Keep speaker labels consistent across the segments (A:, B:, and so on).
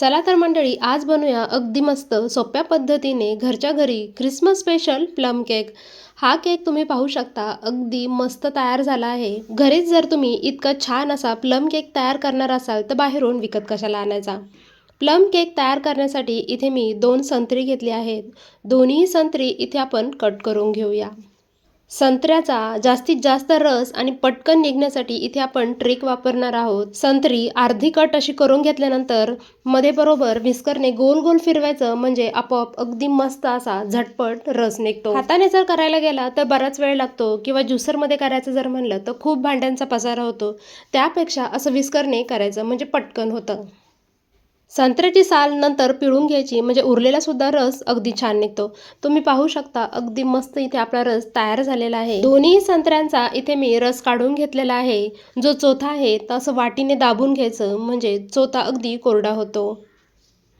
A: चला तर मंडळी आज बनवूया अगदी मस्त सोप्या पद्धतीने घरच्या घरी ख्रिसमस स्पेशल प्लम केक हा केक तुम्ही पाहू शकता अगदी मस्त तयार झाला आहे. घरीच जर तुम्ही इतका छान असा प्लम केक तयार करणार असाल तर बाहेरून विकत कशाला आणायचा? प्लम केक तयार करण्यासाठी इथे मी दोन संत्री घेतली आहेत. दोन्ही संत्री इथे आपण कट करून घेऊया. संत्र्याचा जास्तीत जास्त रस आणि पटकन निघण्यासाठी इथे आपण ट्रिक वापरणार आहोत. संत्री अर्धी कट अशी करून घेतल्यानंतरमध्ये बरोबर विस्करने गोल गोल फिरवायचं म्हणजे आपोआप अगदी मस्त असा झटपट रस निघतो. हाताने जर करायला गेला तर बराच वेळ लागतो किंवा ज्युसरमध्ये करायचं जर म्हणलं तर खूप भांड्यांचा पसारा होतो. त्यापेक्षा असं विस्करने करायचं म्हणजे पटकन होतं. संत्र्याची साल नंतर पिळून घ्यायची म्हणजे उरलेला सुद्धा रस अगदी छान निघतो. तुम्ही पाहू शकता अगदी मस्त इथे आपला रस तयार झालेला आहे. दोन्ही संत्र्यांचा इथे मी रस काढून घेतलेला आहे. जो चोथा आहे तसं वाटीने दाबून घ्यायचं म्हणजे चोथा अगदी कोरडा होतो.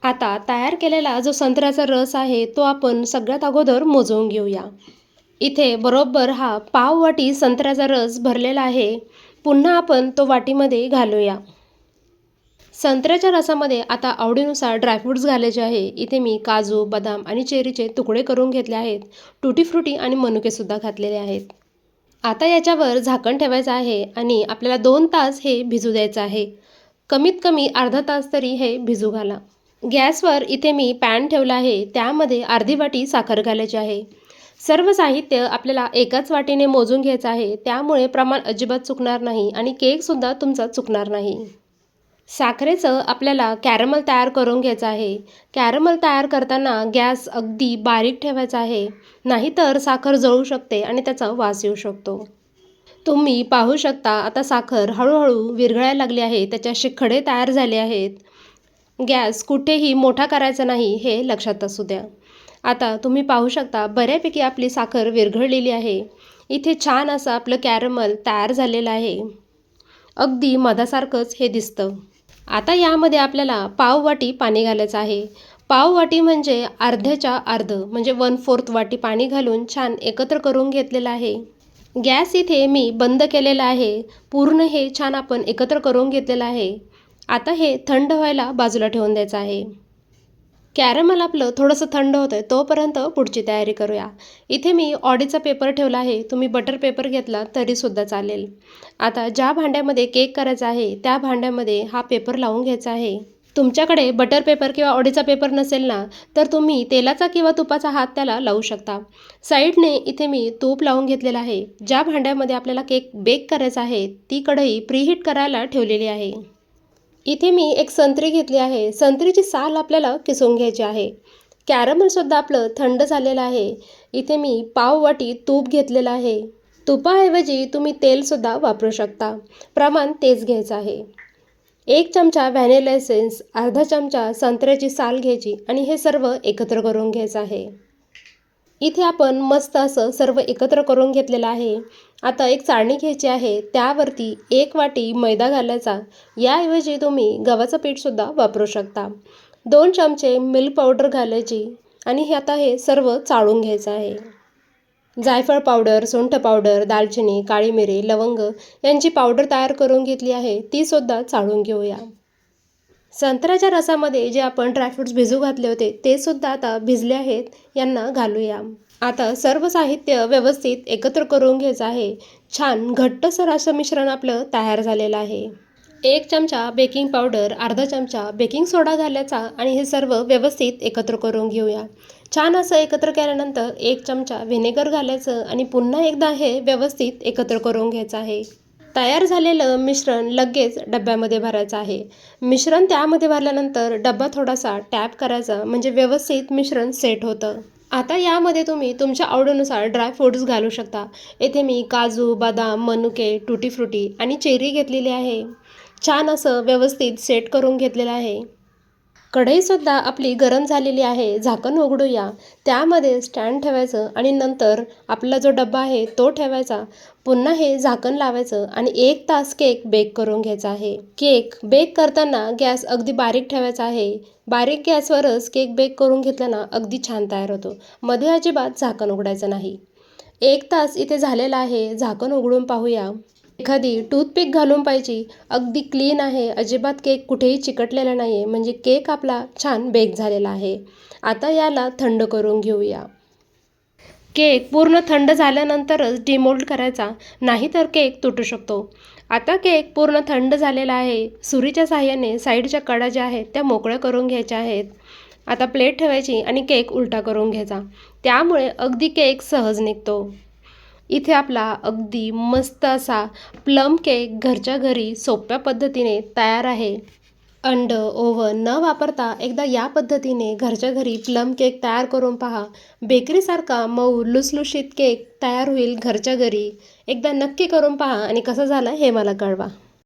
A: आता तयार केलेला जो संत्र्याचा रस आहे तो आपण सगळ्यात अगोदर मोजवून घेऊया. इथे बरोबर हा पाव वाटी संत्र्याचा रस भरलेला आहे. पुन्हा आपण तो वाटीमध्ये घालूया. संत्र्याच्या रसामध्ये आता आवडीनुसार ड्रायफ्रूट्स घालायचे आहे. इथे मी काजू बदाम आणि चेरीचे तुकडे करून घेतले आहेत. टुटी फ्रुटी आणि मनुकेसुद्धा घातलेले आहेत. आता याच्यावर झाकण ठेवायचं आहे आणि आपल्याला दोन तास हे भिजू द्यायचं आहे. कमीत कमी अर्धा तास तरी हे भिजू घाला. गॅसवर इथे मी पॅन ठेवला आहे. त्यामध्ये अर्धी वाटी साखर घालायची आहे. सर्व साहित्य आपल्याला एकाच वाटीने मोजून घ्यायचं आहे. त्यामुळे प्रमाण अजिबात चुकणार नाही आणि केकसुद्धा तुमचा चुकणार नाही. साखरेचं आपल्याला कॅरमल तयार करून घ्यायचं आहे. कॅरमल तयार करताना गॅस अगदी बारीक ठेवायचा आहे. नाहीतर साखर जळू शकते आणि त्याचा वास येऊ शकतो. तुम्ही पाहू शकता आता साखर हळूहळू विरघळायला लागली आहे. त्याच्या शिखडे तयार झाले आहेत. गॅस कुठेही मोठा करायचा नाही हे लक्षात असू द्या. आता तुम्ही पाहू शकता बऱ्यापैकी आपली साखर विरघळलेली आहे. इथे छान असं आपलं कॅरमल तयार झालेलं आहे. अगदी मधासारखंच हे दिसतं. आता यामध्ये आपल्याला पाववाटी पाणी घालायचं आहे. पाववाटी म्हणजे अर्ध्याच्या अर्ध म्हणजे वन फोर्थ वाटी पाणी घालून छान एकत्र करून घेतलेलं आहे. गॅस इथे मी बंद केलेला आहे. पूर्ण हे छान आपण एकत्र करून घेतलेलं आहे. आता हे थंड व्हायला बाजूला ठेवून द्यायचं आहे. कॅरमल आपलं थोडंसं थंड होतं आहे तोपर्यंत पुढची तयारी करूया. इथे मी ऑडीचा पेपर ठेवला आहे तुम्ही बटर पेपर घेतला तरीसुद्धा चालेल. आता ज्या भांड्यामध्ये केक करायचा आहे त्या भांड्यामध्ये हा पेपर लावून घ्यायचा आहे. तुमच्याकडे बटर पेपर किंवा ऑडीचा पेपर नसेल ना तर तुम्ही तेलाचा किंवा तुपाचा हात त्याला लावू शकता. साईडने इथे मी तूप लावून घेतलेलं आहे. ज्या भांड्यामध्ये आपल्याला केक बेक करायचा आहे ती कढई प्रीहीट करायला ठेवलेली आहे. इथे मी एक संत्री घेतली आहे. संत्रीची साल आपल्याला किसून घ्यायची आहे. कॅरमलसुद्धा आपलं थंड झालेलं आहे. इथे मी पाव वाटी तूप घेतलेलं आहे. तुपाऐवजी तुम्ही तेलसुद्धा वापरू शकता. प्रमाण तेच घ्यायचं आहे. एक चमचा व्हॅनिला एसेन्स अर्धा चमचा संत्र्याची साल घ्यायची आणि हे सर्व एकत्र करून घ्यायचं आहे. इथे आपण मस्त असं सर्व एकत्र करून घेतलेलं आहे. आता एक चाळणी घ्यायची आहे. त्यावरती एक वाटी मैदा घालायचा. याऐवजी तुम्ही गव्हाचं पीठसुद्धा वापरू शकता. दोन चमचे मिल्क पावडर घालायची आणि हे आता हे सर्व चाळून घ्यायचं आहे. जायफळ पावडर सुंठ पावडर दालचिनी काळी मिरी लवंग यांची पावडर तयार करून घेतली आहे. तीसुद्धा चाळून घेऊया. संत्र्याच्या रसामध्ये जे आपण ड्रायफ्रूट्स भिजू घातले होते ते सुद्धा आता भिजले आहेत. यांना घालूया. आता सर्व साहित्य व्यवस्थित एकत्र करून घ्यायचं आहे. छान घट्टसर असं मिश्रण आपलं तयार झालेलं आहे. एक चमचा बेकिंग पावडर अर्धा चमचा बेकिंग सोडा घालायचा आणि हे सर्व व्यवस्थित एकत्र करून घेऊया. छान असं एकत्र केल्यानंतर एक चमचा व्हिनेगर घालायचं आणि पुन्हा एकदा हे व्यवस्थित एकत्र करून घ्यायचं आहे. तयार झालेलं मिश्रण लगेच डब्यामध्ये भरायचं आहे. मिश्रण त्यामध्ये भरल्यानंतर डब्बा थोडासा टॅप करायचा म्हणजे व्यवस्थित मिश्रण सेट होतं. आता यामध्ये तुम्ही तुमच्या आवडीनुसार ड्रायफ्रूट्स घालू शकता. येथे मी काजू बदाम मनुके टुटी फ्रुटी आणि चेरी घेतलेली आहे. छान असं व्यवस्थित सेट करून घेतलेलं आहे. कढईसुद्धा आपली गरम झालेली आहे झाकण उघडूया. त्यामध्ये स्टँड ठेवायचं आणि नंतर आपला जो डब्बा आहे तो ठेवायचा. पुन्हा हे झाकण लावायचं आणि एक तास केक बेक करून घ्यायचा आहे. केक बेक करताना गॅस अगदी बारीक ठेवायचा आहे. बारीक गॅसवरच केक बेक करून घेतल्यानं अगदी छान तयार होतो. मध्ये अजिबात झाकण उघडायचं नाही. एक तास इथे झालेला आहे. झाकण उघडून पाहूया. एखादी टूथपिक घालून पाहिजे. अगदी क्लीन आहे. अजिबात केक कुठेही चिकटलेला नाही आहे म्हणजे केक आपला छान बेक झालेला आहे. आता याला थंड करून घेऊया. केक पूर्ण थंड झाल्यानंतरच डिमोल्ड करायचा. नाही तर केक तुटू शकतो. आता केक पूर्ण थंड झालेला आहे. सुरीच्या साह्याने साईडच्या कडा ज्या आहेत त्या मोकळ्या करून घ्यायच्या आहेत. आता प्लेट ठेवायची आणि केक उलटा करून घ्यायचा. त्यामुळे अगदी केक सहज निघतो. इथे आपला अगदी मस्त असा प्लम केक घरच्या घरी सोप्या पद्धतीने तयार आहे. अंड ओव्हन न वापरता एकदा या पद्धतीने घरच्या घरी प्लम केक तयार करून पहा. बेकरीसारखा मऊ लुसलुशीत केक तयार होईल घरच्या घरी. एकदा नक्की करून पहा आणि कसं झालं हे मला कळवा.